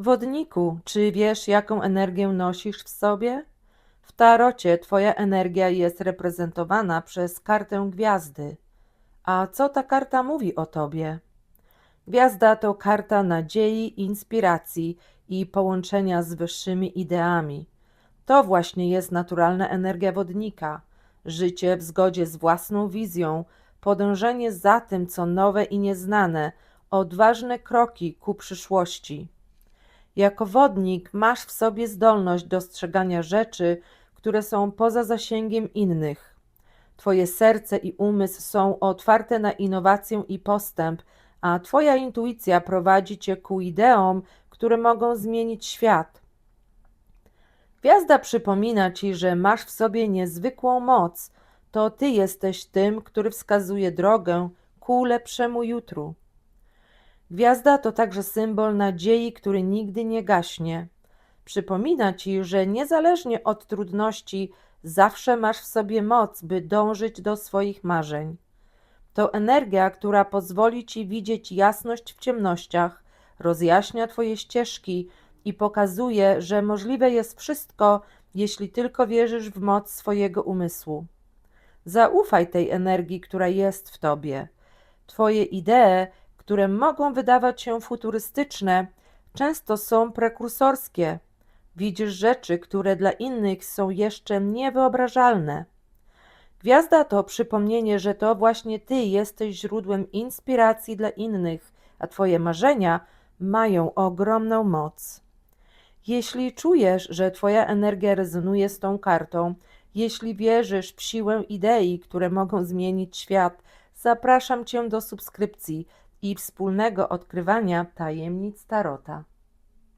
Wodniku, czy wiesz, jaką energię nosisz w sobie? W tarocie twoja energia jest reprezentowana przez kartę gwiazdy. A co ta karta mówi o tobie? Gwiazda to karta nadziei, inspiracji i połączenia z wyższymi ideami. To właśnie jest naturalna energia wodnika. Życie w zgodzie z własną wizją, podążenie za tym, co nowe i nieznane, odważne kroki ku przyszłości. Jako wodnik masz w sobie zdolność dostrzegania rzeczy, które są poza zasięgiem innych. Twoje serce i umysł są otwarte na innowację i postęp, a Twoja intuicja prowadzi Cię ku ideom, które mogą zmienić świat. Gwiazda przypomina Ci, że masz w sobie niezwykłą moc. To Ty jesteś tym, który wskazuje drogę ku lepszemu jutru. Gwiazda to także symbol nadziei, który nigdy nie gaśnie. Przypomina ci, że niezależnie od trudności, zawsze masz w sobie moc, by dążyć do swoich marzeń. To energia, która pozwoli ci widzieć jasność w ciemnościach, rozjaśnia twoje ścieżki i pokazuje, że możliwe jest wszystko, jeśli tylko wierzysz w moc swojego umysłu. Zaufaj tej energii, która jest w tobie. Twoje idee, które mogą wydawać się futurystyczne, często są prekursorskie. Widzisz rzeczy, które dla innych są jeszcze niewyobrażalne. Gwiazda to przypomnienie, że to właśnie Ty jesteś źródłem inspiracji dla innych, a Twoje marzenia mają ogromną moc. Jeśli czujesz, że Twoja energia rezonuje z tą kartą, jeśli wierzysz w siłę idei, które mogą zmienić świat, zapraszam Cię do subskrypcji i wspólnego odkrywania tajemnic Tarota.